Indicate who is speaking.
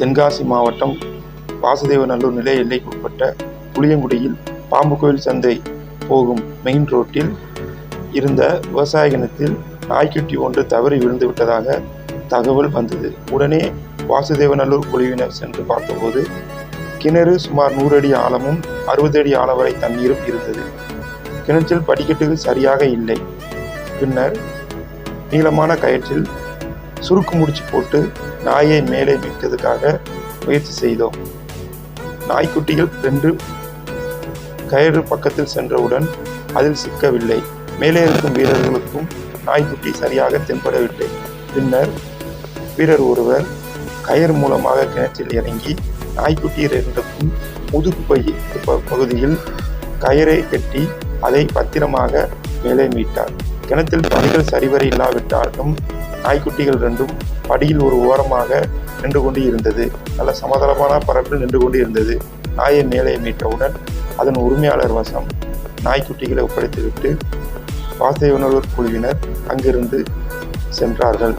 Speaker 1: தென்காசி மாவட்டம் வாசுதேவநல்லூர் நிலைய எல்லைக்குட்பட்ட புளியங்குடியில் பாம்பு கோயில் சந்தை போகும் மெயின் ரோட்டில் இருந்த விவசாய கிணத்தில் நாய்க்குட்டி ஒன்று தவறி விழுந்து விட்டதாக தகவல் வந்தது. உடனே வாசுதேவநல்லூர் குழுவினர் சென்று பார்த்தபோது கிணறு சுமார் நூறு அடி ஆழமும் அறுபது அடி ஆழம் வரை தண்ணீரும் இருந்தது. கிணற்றில் படிக்கட்டுகள் சரியாக இல்லை. பின்னர் நீளமான கயிற்றில் சுருக்கு முடிச்சு போட்டு நாயை மேலே மீட்டதுக்காக முயற்சி செய்தோம். நாய்க்குட்டிகள் ரெண்டு கயிறு பக்கத்தில் சென்றவுடன் அதில் சிக்கவில்லை. மேலே இருக்கும் வீரர்களுக்கும் நாய்க்குட்டி சரியாக தென்படவில்லை. பின்னர் வீரர் ஒருவர் கயிறு மூலமாக கிணற்றில் இறங்கி நாய்க்குட்டி இரண்டுக்கும் முதுகு ப- பகுதியில் கயிறை கட்டி அதை பத்திரமாக மேலே மீட்டார். கிணத்தில் படிகள் சரிவர இல்லாவிட்டாலும் நாய்க்குட்டிகள் ரெண்டும் படியில் ஒரு ஓரமாக நின்று கொண்டு இருந்தது. நல்ல சமதளமான பரப்பில் நின்று கொண்டு இருந்தது. நாயை மேலே மீட்டவுடன் அதன் உரிமையாளர் வசம் நாய்க்குட்டிகளை ஒப்படைத்துவிட்டு வாசை உணர்வு குழுவினர் அங்கிருந்து சென்றார்கள்.